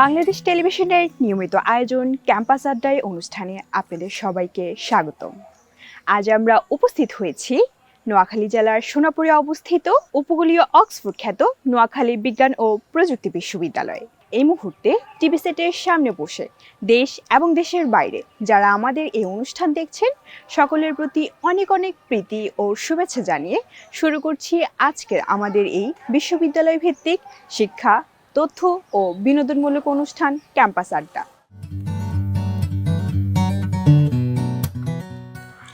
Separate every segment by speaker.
Speaker 1: বাংলাদেশ টেলিভিশনের নিয়মিত আয়োজন, ক্যাম্পাস আড্ডায় অনুষ্ঠানে আপনাদের সবাইকে স্বাগতম। আজ আমরা উপস্থিত হয়েছি নোয়াখালী জেলার সোনাপুরে অবস্থিত উপকূলীয় অক্সফোর্ড খ্যাত নোয়াখালী বিজ্ঞান ও প্রযুক্তি বিশ্ববিদ্যালয়ে। এই মুহূর্তে টিভি সেটের সামনে বসে দেশ এবং দেশের বাইরে যারা আমাদের এই অনুষ্ঠান দেখছেন, সকলের প্রতি অনেক অনেক প্রীতি ও শুভেচ্ছা জানিয়ে শুরু করছি আজকের আমাদের এই বিশ্ববিদ্যালয় ভিত্তিক শিক্ষা তথ্য ও বিনোদনমূলক অনুষ্ঠান ক্যাম্পাস আড্ডা।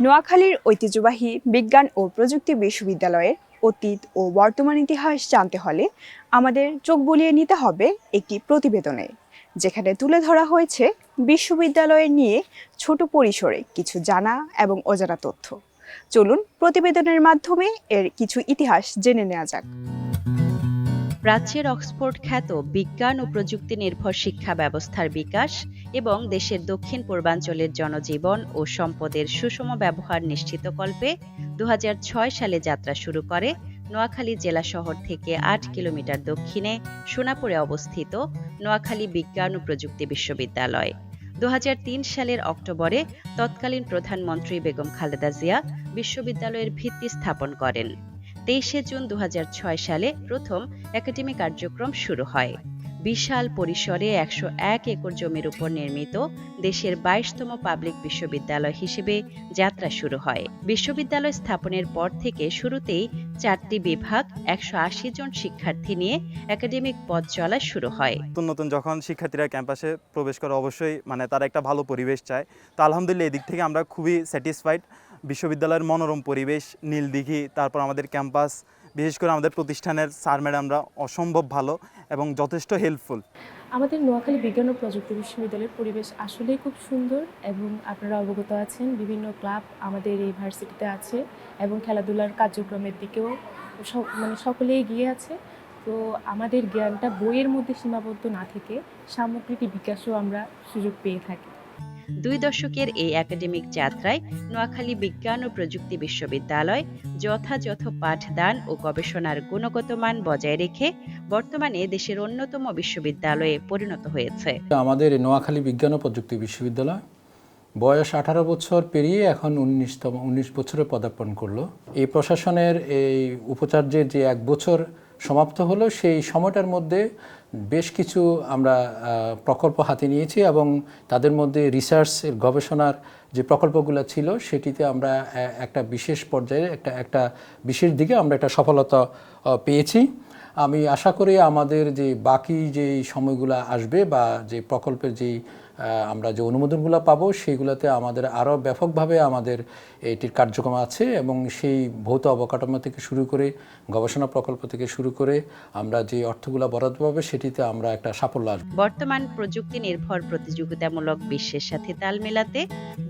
Speaker 1: নোয়াখালীর ঐতিহ্যবাহী বিজ্ঞান ও প্রযুক্তি বিশ্ববিদ্যালয়ের অতীত ও বর্তমান ইতিহাস জানতে হলে আমাদের চোখ বুলিয়ে নিতে হবে একটি প্রতিবেদনে, যেখানে তুলে ধরা হয়েছে বিশ্ববিদ্যালয় নিয়ে ছোট পরিসরে কিছু জানা এবং অজানা তথ্য। চলুন প্রতিবেদনের মাধ্যমে এর কিছু ইতিহাস জেনে নেওয়া যাক।
Speaker 2: প্রাচ্যের অক্সফোর্ড খ্যাত বিজ্ঞান ও প্রযুক্তি নির্ভর শিক্ষা ব্যবস্থার বিকাশ এবং দেশের দক্ষিণ পূর্বাঞ্চলের জনজীবন ও সম্পদের সুষম ব্যবহার নিশ্চিতকল্পে দু হাজার ছয় সালে যাত্রা শুরু করে নোয়াখালী জেলা শহর থেকে আট কিলোমিটার দক্ষিণে সোনাপুরে অবস্থিত নোয়াখালী বিজ্ঞান ও প্রযুক্তি বিশ্ববিদ্যালয়। দু হাজার তিন সালের অক্টোবরে তৎকালীন প্রধানমন্ত্রী বেগম খালেদা জিয়া বিশ্ববিদ্যালয়ের ভিত্তি স্থাপন করেন। তেইশে জুন দু হাজার ছয় সালে প্রথম একাডেমি কার্যক্রম শুরু হয়। বিশাল পরিসরে একশো এক একর জমির উপর নির্মিত দেশের বাইশতম পাবলিক বিশ্ববিদ্যালয় হিসেবে যাত্রা শুরু হয়। বিশ্ববিদ্যালয় স্থাপনের পর থেকে শুরুতেই চারটি বিভাগ একশো আশি জন শিক্ষার্থী নিয়ে একাডেমিক পথ চলা শুরু হয়।
Speaker 3: নতুন নতুন যখন শিক্ষার্থীরা ক্যাম্পাসে প্রবেশ করে, অবশ্যই মানে তারা একটা ভালো পরিবেশ চায়। তো আলহামদুলিল্লাহ এদিক থেকে আমরা খুবই স্যাটিসফাইড। বিশ্ববিদ্যালয়ের মনোরম পরিবেশ নীলদিঘি তারপর আমাদের ক্যাম্পাস, বিশেষ করে আমাদের প্রতিষ্ঠানের স্যার ম্যাডামরা অসম্ভব ভালো এবং যথেষ্ট হেল্পফুল
Speaker 4: আমাদের নোয়াখালী বিজ্ঞান ও প্রযুক্তি বিশ্ববিদ্যালয়ের পরিবেশ আসলেই খুব সুন্দর এবং আপনারা অবগত আছেন, বিভিন্ন ক্লাব আমাদের ইউনিভার্সিটিতে আছে এবং খেলাধুলার কার্যক্রমের দিকেও মানে সকলেই এগিয়ে আছে। তো আমাদের জ্ঞানটা বইয়ের মধ্যে সীমাবদ্ধ না থেকে সামগ্রিক বিকাশও আমরা সুযোগ পেয়ে থাকি।
Speaker 2: দুই দশকের এই একাডেমিক যাত্রায় নোয়াখালী বিজ্ঞান ও প্রযুক্তি বিশ্ববিদ্যালয় যথাযথ পাঠদান ও গবেষণার গুণগত মান বজায় রেখে বর্তমানে দেশের অন্যতম বিশ্ববিদ্যালয়ে পরিণত হয়েছে।
Speaker 5: আমাদের নোয়াখালী বিজ্ঞান ও প্রযুক্তি বিশ্ববিদ্যালয় বয়স আঠারো বছর পেরিয়ে এখন উনিশতম, উনিশ বছরে পদার্পণ করল। এই প্রশাসনের এই উপাচার্যের যে এক বছর সমাপ্ত হলো, সেই সময়টার মধ্যে বেশ কিছু আমরা প্রকল্প হাতে নিয়েছি এবং তাদের মধ্যে রিসার্চ গবেষণার যে প্রকল্পগুলো ছিল সেটিতে আমরা একটা বিশেষ পর্যায়ে একটা একটা বিশেষ দিকে আমরা একটা সফলতা পেয়েছি। আমি আশা করি আমাদের যে বাকি যে সময়গুলো আসবে বা যে প্রকল্পের যেই আমরা যে অনুমোদনগুলো পাবো, সেইগুলোতে আমাদের আরও ব্যাপকভাবে আমাদের এটির কার্যক্রম আছে এবং সেই ভৌত অবকাঠামো থেকে শুরু করে, গবেষণা প্রকল্প থেকে শুরু করে আমরা যে অর্থগুলো বরাদ্দ পাবে, সেটিতে আমরা একটা সাফল্য আসবে।
Speaker 2: বর্তমান প্রযুক্তি নির্ভর প্রতিযোগিতামূলক বিশ্বের সাথে তাল মেলাতে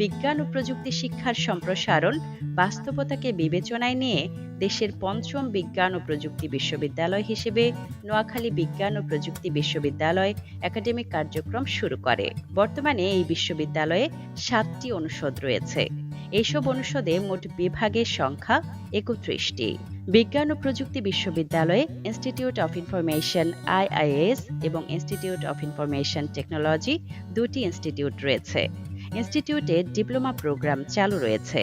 Speaker 2: বিজ্ঞান ও প্রযুক্তি শিক্ষার সম্প্রসারণ, বাস্তবতাকে বিবেচনায় নিয়ে দেশের পঞ্চম বিজ্ঞান ও প্রযুক্তি বিশ্ববিদ্যালয় হিসেবে নোয়াখালী বিজ্ঞান ও প্রযুক্তি বিশ্ববিদ্যালয় একাডেমিক কার্যক্রম শুরু করে। বর্তমানে এই বিশ্ববিদ্যালয়ে সাতটি অনুষদ রয়েছে। এইসব অনুষদে মোট বিভাগের সংখ্যা একত্রিশটি। বিজ্ঞান ও প্রযুক্তি বিশ্ববিদ্যালয়ে ইনস্টিটিউট অফ ইনফরমেশন আইআইএস এবং ইনস্টিটিউট অফ ইনফরমেশন টেকনোলজি দুটি ইনস্টিটিউট রয়েছে। ইনস্টিটিউটে ডিপ্লোমা প্রোগ্রাম চালু রয়েছে।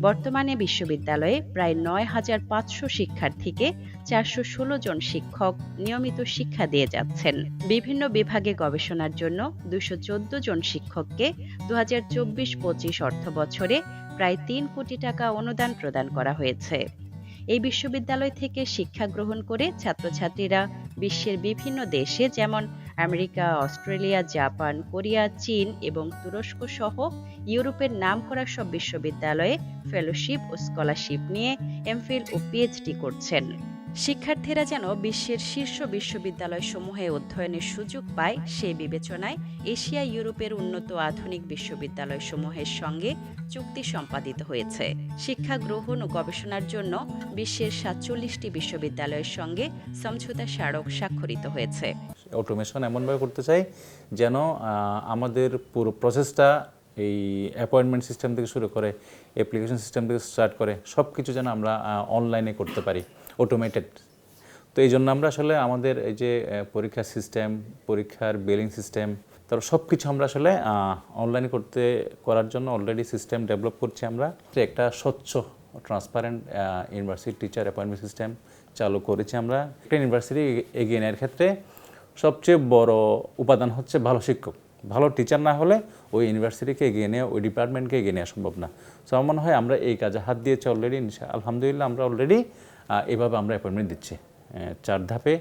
Speaker 2: বর্তমানে বিশ্ববিদ্যালয়ে প্রায় নয় হাজার পাঁচশো শিক্ষার্থীকে চারশো ষোলো জন শিক্ষক নিয়মিত শিক্ষা দিয়ে যাচ্ছেন। বিভিন্ন বিভাগে গবেষণার জন্য দুশো চোদ্দ জন শিক্ষককে দু হাজার চব্বিশ পঁচিশ অর্থ বছরে প্রায় তিন কোটি টাকা অনুদান প্রদান করা হয়েছে। এই বিশ্ববিদ্যালয় থেকে শিক্ষা গ্রহণ করে ছাত্রছাত্রীরা বিশ্বের বিভিন্ন দেশে যেমন আমেরিকা, অস্ট্রেলিয়া, জাপান, কোরিয়া, চীন এবং তুরস্ক সহ ইউরোপের নাম করা সব বিশ্ববিদ্যালয়ে ফেলোশিপ ও স্কলারশিপ নিয়ে এমফিল ও পিএইচডি করছেন। শিক্ষার্থীরা যেন বিশ্বের শীর্ষ বিশ্ববিদ্যালয়সমূহে অধ্যয়নের সুযোগ পায় সেই বিবেচনায় এশিয়া ইউরোপের উন্নত আধুনিক বিশ্ববিদ্যালয়সমূহের সঙ্গে চুক্তি সম্পাদিত হয়েছে। শিক্ষা গ্রহণ ও গবেষণার জন্য বিশ্বের সাতচল্লিশটি বিশ্ববিদ্যালয়ের সঙ্গে সমঝোতা স্মারক স্বাক্ষরিত হয়েছে।
Speaker 6: অটোমেশন এমনভাবে করতে চাই যেন আমাদের পুরো প্রসেসটা এই অ্যাপয়েন্টমেন্ট সিস্টেম থেকে শুরু করে অ্যাপ্লিকেশন সিস্টেম থেকে স্টার্ট করে সব কিছু যেন আমরা অনলাইনে করতে পারি। অটোমেটেড তো এই জন্য আমরা আসলে আমাদের এই যে আহ, পরীক্ষার সিস্টেম পরীক্ষার বিলিং সিস্টেম তারপর সব কিছু আমরা আসলে অনলাইন করতে করার জন্য অলরেডি সিস্টেম ডেভেলপ করছি আমরা। একটা স্বচ্ছ transparent university teacher appointment system চালু করেছি আমরা। একটা ইউনিভার্সিটি এগিয়ে নেওয়ার ক্ষেত্রে সবচেয়ে বড় উপাদান হচ্ছে ভালো শিক্ষক। ভালো টিচার না হলে ওই ইউনিভার্সিটিকে এগিয়ে নেওয়া ওই ডিপার্টমেন্টকে এগিয়ে নেওয়া সম্ভব না। সো আমার মনে হয় আমরা এই কাজে হাত দিয়েছি অলরেডি আলহামদুলিল্লাহ আমরা অলরেডি এভাবে আমরা অ্যাপয়েন্টমেন্ট দিচ্ছি। চার ধাপে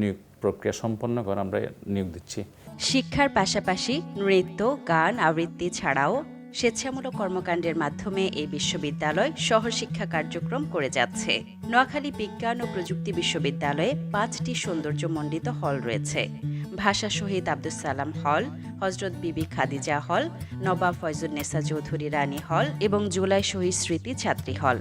Speaker 6: নিয়োগ প্রক্রিয়া সম্পন্ন করে আমরা নিয়োগ দিচ্ছি।
Speaker 2: শিক্ষার পাশাপাশি নৃত্য, গান, আবৃত্তি ছাড়াও স্বেচ্ছামূলক কর্মকাণ্ডের মাধ্যমে এই বিশ্ববিদ্যালয় সহশিক্ষা কার্যক্রম করে যাচ্ছে। নোয়াখালী বিজ্ঞান ও প্রযুক্তি বিশ্ববিদ্যালয়ে পাঁচটি সৌন্দর্যমণ্ডিত হল রয়েছে। ভাষা শহীদ আব্দুল সালাম হল, হজরত বিবি খাদিজা হল, নবাব ফয়জুন্নেসা চৌধুরী রানী হল এবং জুলাই শহীদ স্মৃতি ছাত্রী হল।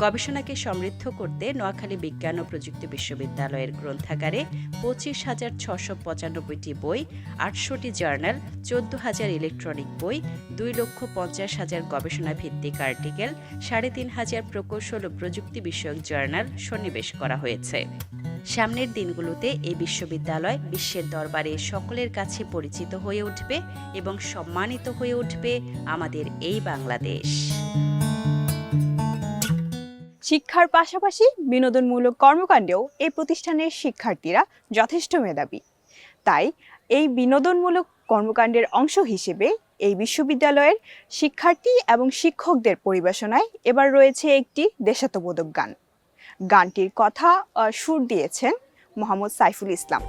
Speaker 2: গবেষণাকে সমৃদ্ধ করতে নোয়াখালী বিজ্ঞান ও প্রযুক্তি বিশ্ববিদ্যালয়ের গ্রন্থাগারে পঁচিশ হাজার ছশো পঁচানব্বইটি বই, আটশোটি জার্নাল, চোদ্দ হাজার ইলেকট্রনিক বই, দুই লক্ষ পঞ্চাশ হাজার গবেষণা ভিত্তিক আর্টিকেল, সাড়ে তিন হাজার প্রকৌশল ও প্রযুক্তি বিষয়ক জার্নাল সন্নিবেশ করা হয়েছে। সামনের দিনগুলোতে এই বিশ্ববিদ্যালয় বিশ্বের দরবারে সকলের কাছে পরিচিত হয়ে উঠবে এবং সম্মানিত হয়ে উঠবে আমাদের এই বাংলাদেশ।
Speaker 3: শিক্ষার পাশাপাশি বিনোদনমূলক কর্মকাণ্ডেও এই প্রতিষ্ঠানের শিক্ষার্থীরা যথেষ্ট মেধাবী। তাই এই বিনোদনমূলক কর্মকাণ্ডের অংশ হিসেবে এই বিশ্ববিদ্যালয়ের শিক্ষার্থী এবং শিক্ষকদের পরিবেশনায় এবার রয়েছে একটি দেশাত্মবোধক গান। গানটির কথা সুর দিয়েছেন মোহাম্মদ সাইফুল ইসলাম।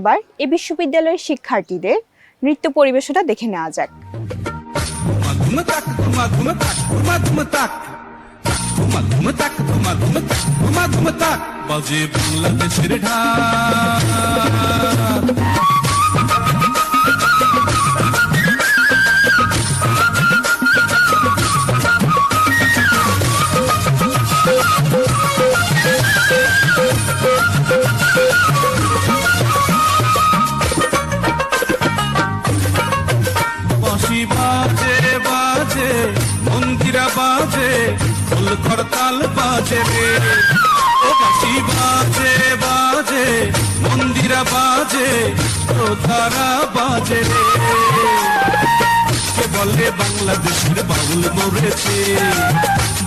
Speaker 1: এবার এ বিশ্ববিদ্যালয়ের শিক্ষার্থীদের নৃত্য পরিবেশনা দেখে নেওয়া যাক।
Speaker 7: বাজে বাংলাদেশের ঢাক। বাজে, ও বাঁশি বাজে বাজে, মন্দিরা বাজে, ও তারা বাজে রে। বলে বাংলাদেশের বাউল মরেছে?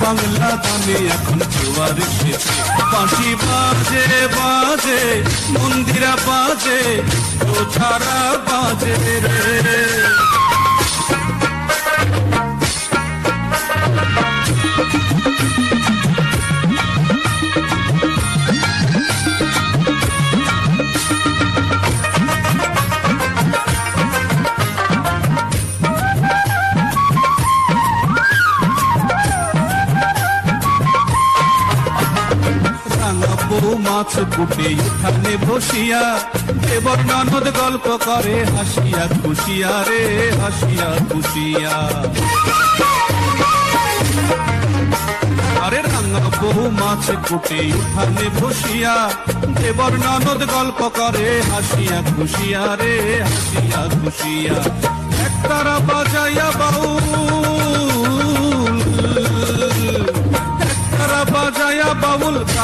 Speaker 7: বাংলা গানে এখন জোয়ার এসেছে। বাঁশি বাজে বাজে, মন্দিরা বাজে, ও তারা বাজে রে। মাছ কুটে উঠানে বসিয়া দেবর ননদ গল্প করে, হাসিয়া খুশিয়া রে, হাসিয়া খুশিয়া। আরে বহু মাছ কুটে উঠানে বসিয়া দেবর ননদ গল্প করে, হাসিয়া খুশিয়া রে, হাসিয়া খুশিয়া। একতারা বাজাইয়া বাউল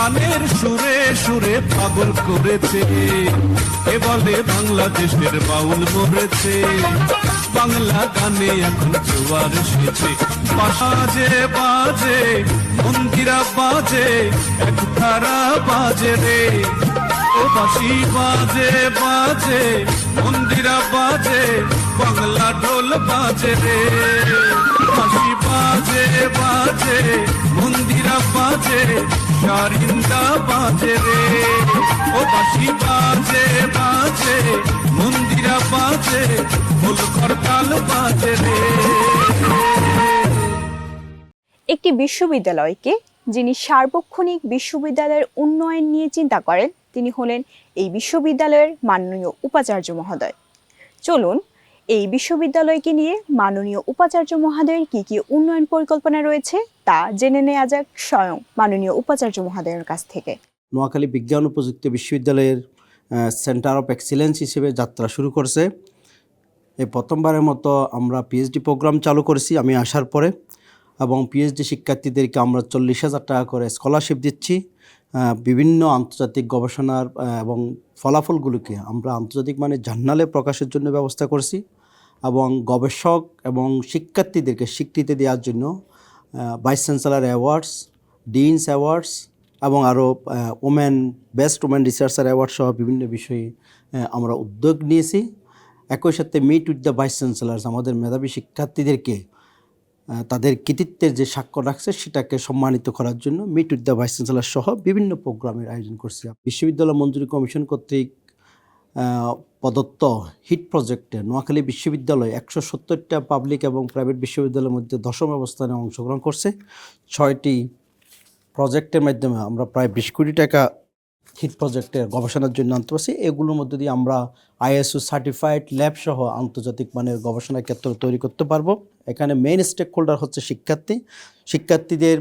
Speaker 7: গানের সুরে সুরে পাগল করেছে। এ বলে বাংলাদেশের বাউল মরেছে। বাংলা গানে এখন জোয়ার এসেছে। বাজে বাজে, মন্দিরা বাজে, এক তারা বাজে রে। ও বাঁশি বাজে বাজে, মন্দিরা বাজে, বাংলা ঢোল বাজে রে। বাজে বাজে, মন্দিরা বাজে সারিন্দা বাজে রে। ও বাঁশি বাজে বাজে, মন্দিরা বাজে ফুল খরতাল বাজে রে।
Speaker 1: একটি বিশ্ববিদ্যালয়কে যিনি সার্বক্ষণিক বিশ্ববিদ্যালয়ের উন্নয়ন নিয়ে চিন্তা করেন, তিনি হলেন এই বিশ্ববিদ্যালয়ের মাননীয় উপাচার্য মহোদয়। চলুন এই বিশ্ববিদ্যালয়কে নিয়ে মাননীয় উপাচার্য মহোদয়ের কি কি উন্নয়ন পরিকল্পনা রয়েছে তা জেনে নেওয়া যাক স্বয়ং মাননীয় উপাচার্য মহোদয়ের কাছ থেকে।
Speaker 8: নোয়াখালী বিজ্ঞান ও প্রযুক্তি বিশ্ববিদ্যালয়ের সেন্টার অফ এক্সিলেন্স হিসেবে যাত্রা শুরু করছে। এই প্রথমবারের মতো আমরা পিএইচডি প্রোগ্রাম চালু করেছি আমি আসার পরে এবং পিএইচডি শিক্ষার্থীদেরকে আমরা চল্লিশ হাজার টাকা করে স্কলারশিপ দিচ্ছি। বিভিন্ন আন্তর্জাতিক গবেষণার এবং ফলাফলগুলোকে আমরা আন্তর্জাতিক মানে জার্নালে প্রকাশের জন্য ব্যবস্থা করছি। এবং গবেষক এবং শিক্ষার্থীদেরকে স্বীকৃতি দেওয়ার জন্য vice chancellor awards deans awards এবং আরও women best women researcher award সহ বিভিন্ন বিষয়ে আমরা উদ্যোগ নিয়েছি। একই সাথে meet with the vice chancellor's আমাদের মেধাবী শিক্ষার্থীদেরকে তাদের কৃতিত্বের যে স্বাক্ষর রাখছে সেটাকে সম্মানিত করার জন্য meet with the vice chancellor সহ বিভিন্ন প্রোগ্রামের আয়োজন করছি। বিশ্ববিদ্যালয় মঞ্জুরি কমিশন কর্তৃক প্রদত্ত হিট প্রজেক্টে নোয়াখালী বিশ্ববিদ্যালয় একশো সত্তরটা পাবলিক এবং প্রাইভেট বিশ্ববিদ্যালয়ের মধ্যে দশম অবস্থানে অংশগ্রহণ করছে। ছয়টি প্রজেক্টের মাধ্যমে আমরা প্রায় বিশ কোটি টাকা হিট প্রজেক্টের গবেষণার জন্য আনতে পারছি। এগুলোর মধ্যে দিয়ে আমরা আইএসও সার্টিফাইড ল্যাব সহ আন্তর্জাতিক মানের গবেষণা ক্ষেত্র তৈরি করতে পারব। এখানে মেইন স্টেক হোল্ডার হচ্ছে শিক্ষার্থী। শিক্ষার্থীদের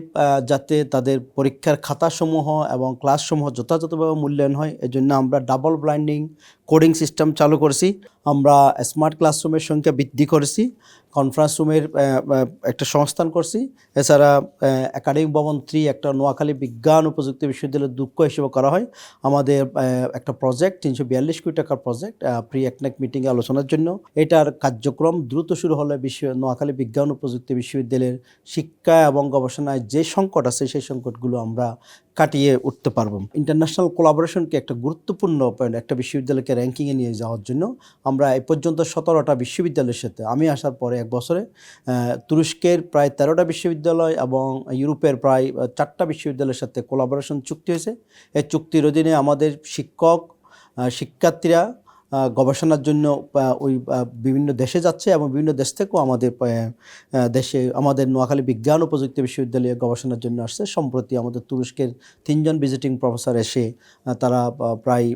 Speaker 8: যাতে তাদের পরীক্ষার খাতাসমূহ এবং ক্লাসসমূহ যথাযথভাবে মূল্যায়ন হয়, এজন্য আমরা ডাবল ব্লাইন্ডিং কোডিং সিস্টেম চালু করেছি। আমরা স্মার্ট ক্লাসরুমের সংখ্যা বৃদ্ধি করেছি কনফারেন্স রুমের একটা সংস্থান করছি। এছাড়া একাডেমিক ভবন থ্রি একটা নোয়াখালী বিজ্ঞান ও প্রযুক্তি বিশ্ববিদ্যালয়ের দুঃখ হিসেবে করা হয়। আমাদের একটা প্রজেক্ট তিনশো বিয়াল্লিশ কোটি টাকার প্রজেক্ট প্রি একনেক মিটিংয়ে আলোচনার জন্য। এটার কার্যক্রম দ্রুত শুরু হলে বিশ্ব, নোয়াখালী বিজ্ঞান ও প্রযুক্তি বিশ্ববিদ্যালয়ের শিক্ষা এবং গবেষণায় যে সংকট আছে, সেই সংকটগুলো আমরা কাটিয়ে উঠতে পারব। ইন্টারন্যাশনাল কোলাবোরেশনকে একটা গুরুত্বপূর্ণ পয়েন্ট একটা বিশ্ববিদ্যালয়কে র্যাঙ্কিংয়ে নিয়ে যাওয়ার জন্য আমরা এই পর্যন্ত সতেরোটা বিশ্ববিদ্যালয়ের সাথে, আমি আসার পরে এক বছরে তুরস্কের প্রায় তেরোটা বিশ্ববিদ্যালয় এবং ইউরোপের প্রায় চারটা বিশ্ববিদ্যালয়ের সাথে কোলাবোরেশন চুক্তি হয়েছে। এই চুক্তির অধীনে আমাদের শিক্ষক শিক্ষার্থীরা গবেষণার জন্য ওই বিভিন্ন দেশে যাচ্ছে এবং বিভিন্ন দেশ থেকেও আমাদের দেশে আমাদের নোয়াখালী বিজ্ঞান ও প্রযুক্তি বিশ্ববিদ্যালয়ে গবেষণার জন্য আসছে। সম্প্রতি আমাদের তুরস্কের তিনজন ভিজিটিং প্রফেসর এসে তারা প্রায়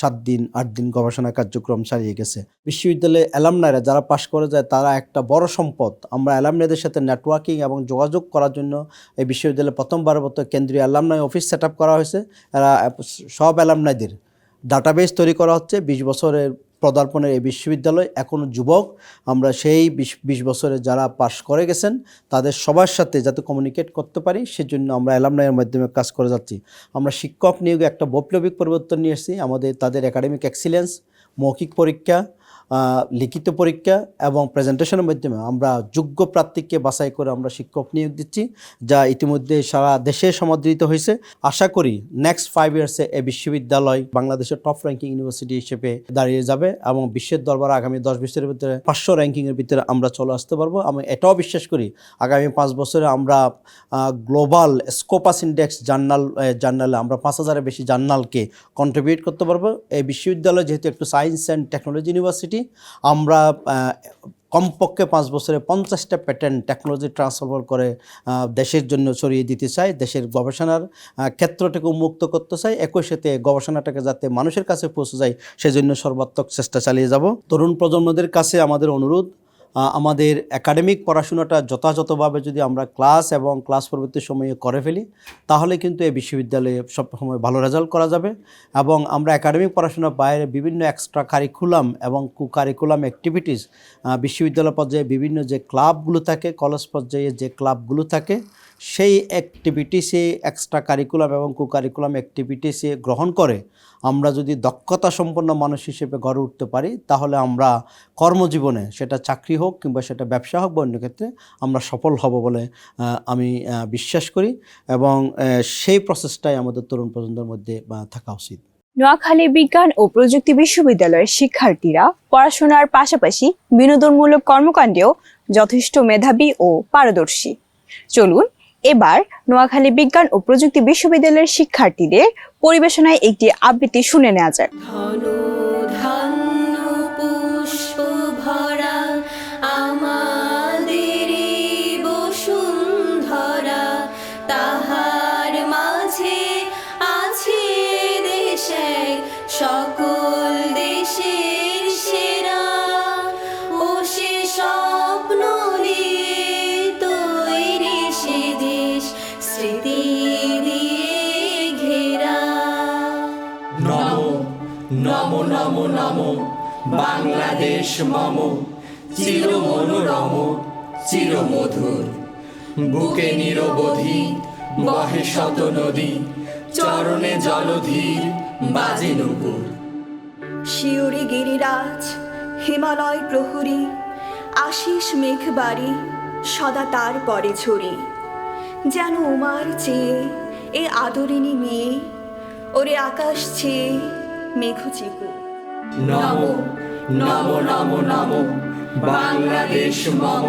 Speaker 8: সাত দিন, আট দিন গবেষণা কার্যক্রম চালিয়ে গেছে। বিশ্ববিদ্যালয়ে অ্যালামনাইরা যারা পাশ করে যায়, তারা একটা বড় সম্পদ। আমরা অ্যালামনাইদের সাথে নেটওয়ার্কিং এবং যোগাযোগ করার জন্য এই বিশ্ববিদ্যালয়ে প্রথমবারের মতো কেন্দ্রীয় অ্যালামনাই অফিস সেট করা হয়েছে। এরা সব অ্যালামনাইদের। ডাটাবেস তৈরি করা হচ্ছে। বিশ বছরের পদার্পণের এই বিশ্ববিদ্যালয় এখনও যুবক। আমরা সেই বিশ বছরে যারা পাশ করে গেছেন, তাদের সবার সাথে যাতে কমিউনিকেট করতে পারি, সেজন্য আমরা অ্যালামনাইয়ের মাধ্যমে কাজ করে যাচ্ছি। আমরা শিক্ষক নিয়োগে একটা বৈপ্লবিক পরিবর্তন নিয়ে এসেছি। আমাদের, তাদের একাডেমিক এক্সিলেন্স মৌখিক পরীক্ষা লিখিত পরীক্ষা এবং প্রেজেন্টেশনের মাধ্যমে আমরা যোগ্য প্রার্থীকে বাছাই করে আমরা শিক্ষক নিয়োগ দিচ্ছি, যা ইতিমধ্যে সারা দেশে সমাদৃত হয়েছে। আশা করি নেক্সট ফাইভ ইয়ার্সে এই বিশ্ববিদ্যালয় বাংলাদেশের টপ র্যাঙ্কিং ইউনিভার্সিটি হিসেবে দাঁড়িয়ে যাবে এবং বিশ্বের দরবার আগামী দশ বছরের ভিতরে পাঁচশো র্যাঙ্কিংয়ের ভিতরে আমরা চলে আসতে পারব। আমি এটাও বিশ্বাস করি, আগামী পাঁচ বছরে আমরা গ্লোবাল স্কোপাস ইন্ডেক্স জার্নাল জার্নালে আমরা পাঁচ হাজারের বেশি জার্নালকে কন্ট্রিবিউট করতে পারব। এই বিশ্ববিদ্যালয় যেহেতু একটু সায়েন্স অ্যান্ড টেকনোলজি ইউনিভার্সিটি আমরা কমপক্ষে পাঁচ বছরে পঞ্চাশটা প্যাটার্ন টেকনোলজি ট্রান্সফার করে দেশের জন্য ছড়িয়ে দিতে চাই, দেশের গবেষণার ক্ষেত্রটাকে উন্মুক্ত করতে চাই, একই সাথে গবেষণাটাকে যাতে মানুষের কাছে পৌঁছে যায়, সেজন্য সর্বাত্মক চেষ্টা চালিয়ে যাব। তরুণ প্রজন্মদের কাছে আমাদের অনুরোধ আমাদের একাডেমিক পড়াশোনাটা যথাযথভাবে যদি আমরা ক্লাস এবং ক্লাস পরবর্তী সময়ে করে ফেলি, তাহলে কিন্তু এই বিশ্ববিদ্যালয়ে সব সময় ভালো রেজাল্ট করা যাবে এবং আমরা একাডেমিক পড়াশোনার বাইরে বিভিন্ন এক্সট্রা কারিকুলাম এবং কু কারিকুলাম অ্যাক্টিভিটিস বিশ্ববিদ্যালয় পর্যায়ে বিভিন্ন যে ক্লাবগুলো থাকে কলেজ পর্যায়ে যে ক্লাবগুলো থাকে সেই অ্যাক্টিভিটিসে এক্সট্রা কারিকুলাম এবং কু কারিকুলাম অ্যাক্টিভিটিসে গ্রহণ করে, আমরা যদি দক্ষতা সম্পন্ন মানুষ হিসেবে গড়ে উঠতে পারি, তাহলে আমরা কর্মজীবনে সেটা চাকরি হোক কিংবা সেটা ব্যবসা হোক বা অন্য ক্ষেত্রে আমরা সফল হব বলে আমি বিশ্বাস করি এবং সেই প্রসেসটাই আমাদের তরুণ প্রজন্মের মধ্যে থাকা উচিত।
Speaker 1: নোয়াখালী বিজ্ঞান ও প্রযুক্তি বিশ্ববিদ্যালয়ের শিক্ষার্থীরা পড়াশোনার পাশাপাশি বিনোদনমূলক কর্মকাণ্ডেও যথেষ্ট মেধাবী ও পারদর্শী। চলুন এবার নোয়াখালী বিজ্ঞান ও প্রযুক্তি বিশ্ববিদ্যালয়ের শিক্ষার্থীদের পরিবেশনায় একটি আবৃত্তি শুনে নেওয়া যাক।
Speaker 9: নমো বাংলাদেশ মম চির মনোরম চির মধুর বুকে নিরবধি বহে শত নদী, চরণে জলধীর বাজে নুপুর।
Speaker 10: শিউরি গিরিরাজ, হিমালয় প্রহরী, আশিস মেঘবাড়ি, সদা তার পরে ছড়ি যেন উমার চেয়ে এ আদরিনী মেয়ে, ওরে আকাশ চেয়ে মেঘ চিকু
Speaker 9: নমো নমো নমো নমো। বাংলাদেশ মম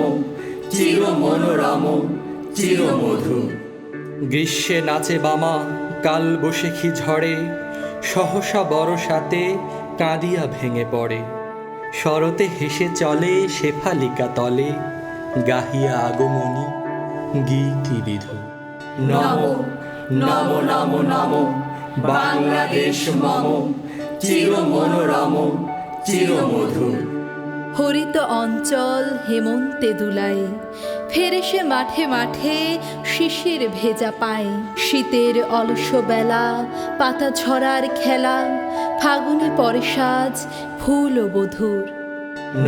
Speaker 9: চির মনোরম চির মধুর
Speaker 11: গ্রীষ্মে নাচে বামা, কাল বসেখি ঝড়ে? সহসা বরসাতে কাঁদিয়া ভেঙে পড়ে। শরতে হেসে চলে শেফালিকা তলে, গাহিয়া আগমনী, গীতি বিধু।
Speaker 9: নমো নমো নমো নমো। বাংলাদেশ মম চির মনোরম চির মধুর
Speaker 12: হরিত অঞ্চল হেমন্তে দুলায় ফেরে সে মাঠে মাঠে শিশির ভেজা পায় শীতের অলস বেলা পাতা ঝরার খেলা ফাগুনে পরে সাজ ফুল ও বধুর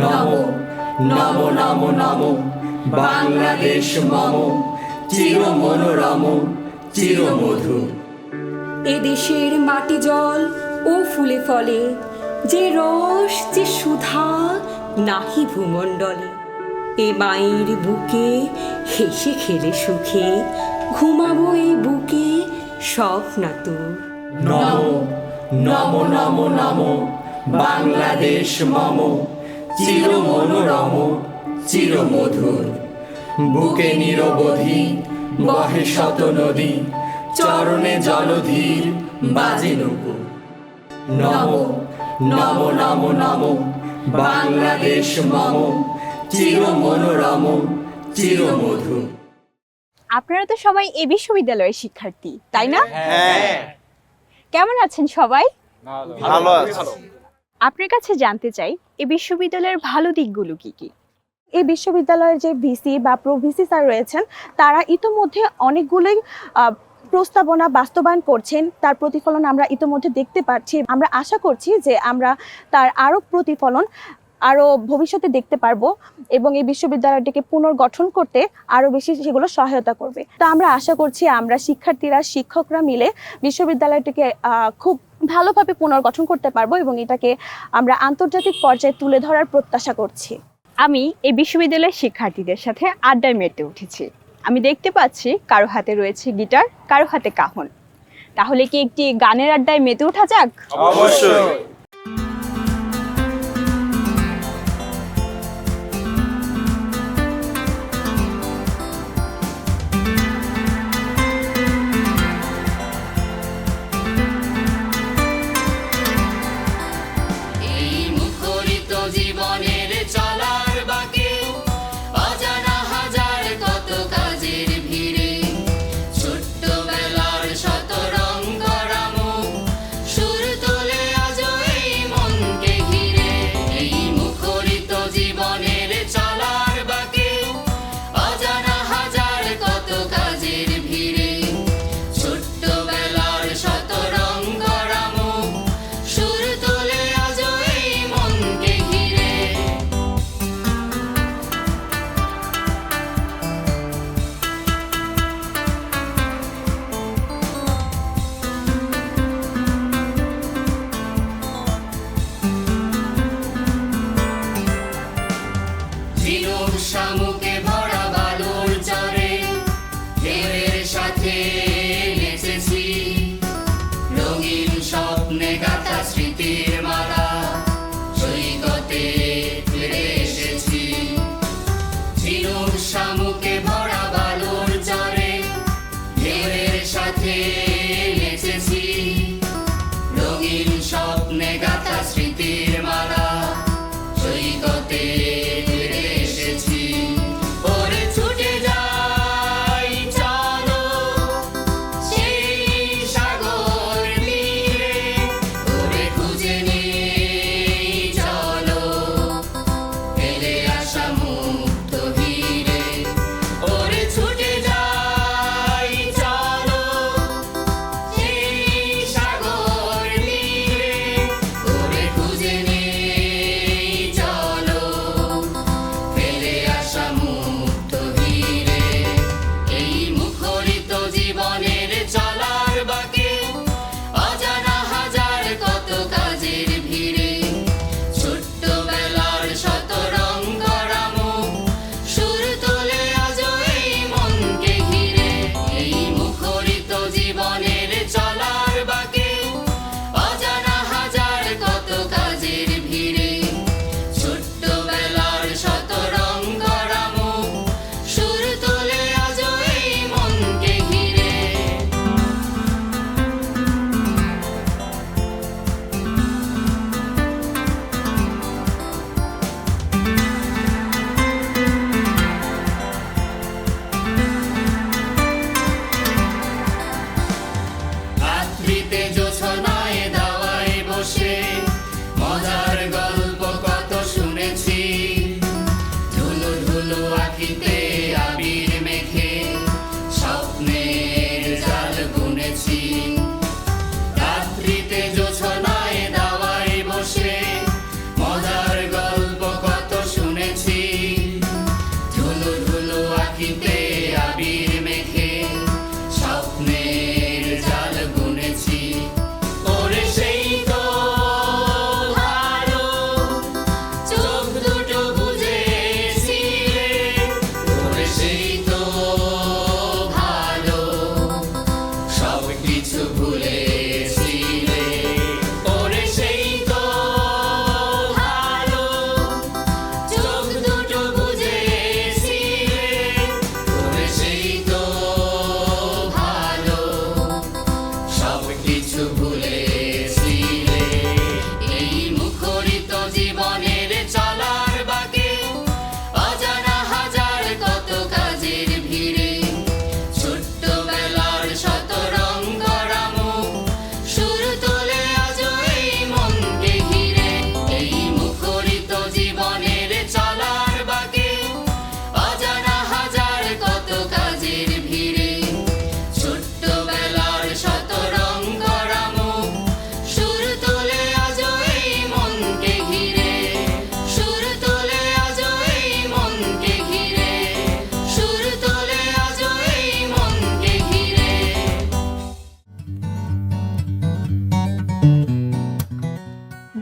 Speaker 9: নমো নমো নমো নমো বাংলাদেশ মম চির মনোরম চির মধুর
Speaker 10: এদেশের মাটি জল ও ফুলে ফলে, যে রস, যে সুধা নাহি ভূমণ্ডলে। এ মায়ের বুকে হেসে খেলে সুখে, ঘুমাবো এই বুকে স্বপ্না তোর।
Speaker 9: নমো নমো নমো নমো, বাংলাদেশ মম চির মনোরম চির মধুর বুকে নিরবধি বহে শত নদী, চরণে জলধীর বাজে নুপুর নমো নম নম নম। বাংলাদেশ মম চির মনোরম চির মধুর
Speaker 1: আপনারা তো সবাই এ বিশ্ববিদ্যালয়ের শিক্ষার্থী তাই না? কেমন আছেন সবাই?
Speaker 3: ভালো
Speaker 1: আপনার কাছে জানতে চাই এ বিশ্ববিদ্যালয়ের ভালো দিকগুলো কি কি? এই বিশ্ববিদ্যালয়ের যে ভিসি বা প্রো ভিসি স্যার রয়েছেন তারা ইতোমধ্যে অনেকগুলোই আহ, প্রস্তাবনা বাস্তবায়ন করছেন, তার প্রতিফলন আমরা ইতোমধ্যে দেখতে পাচ্ছি আমরা আশা করছি যে আমরা তার আরও প্রতিফলন আরও ভবিষ্যতে দেখতে পারব এবং এই বিশ্ববিদ্যালয়টিকে পুনর্গঠন করতে আরও বেশি সেগুলো সহায়তা করবে। তা আমরা আশা করছি আমরা শিক্ষার্থীরা, শিক্ষকরা মিলে বিশ্ববিদ্যালয়টিকে খুব ভালোভাবে পুনর্গঠন করতে পারব এবং এটাকে আমরা আন্তর্জাতিক পর্যায়ে তুলে ধরার প্রত্যাশা করছি। আমি এই বিশ্ববিদ্যালয়ের শিক্ষার্থীদের সাথে আড্ডায় মেতে উঠেছি। আমি দেখতে পাচ্ছি কারও হাতে রয়েছে গিটার, কারও হাতে কাহন। তাহলে কি একটি গানের আড্ডায় মেতে ওঠা যাক?
Speaker 3: অবশ্যই।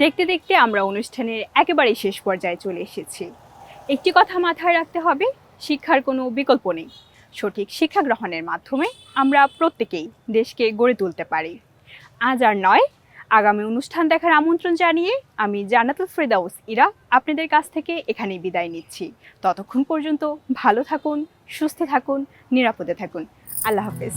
Speaker 13: দেখতে দেখতে আমরা অনুষ্ঠানের একেবারেই শেষ পর্যায়ে চলে এসেছি। একটি কথা মাথায় রাখতে হবে, শিক্ষার কোনো বিকল্প নেই। সঠিক শিক্ষা গ্রহণের মাধ্যমে আমরা প্রত্যেকেই দেশকে গড়ে তুলতে পারি। আজ আর নয়, আগামী অনুষ্ঠান দেখার আমন্ত্রণ জানিয়ে আমি জান্নাতুল ফেরদাউস ইরা আপনাদের কাছ থেকে এখানেই বিদায় নিচ্ছি। ততক্ষণ পর্যন্ত ভালো থাকুন, সুস্থ থাকুন, নিরাপদে থাকুন। আল্লাহ হাফেজ।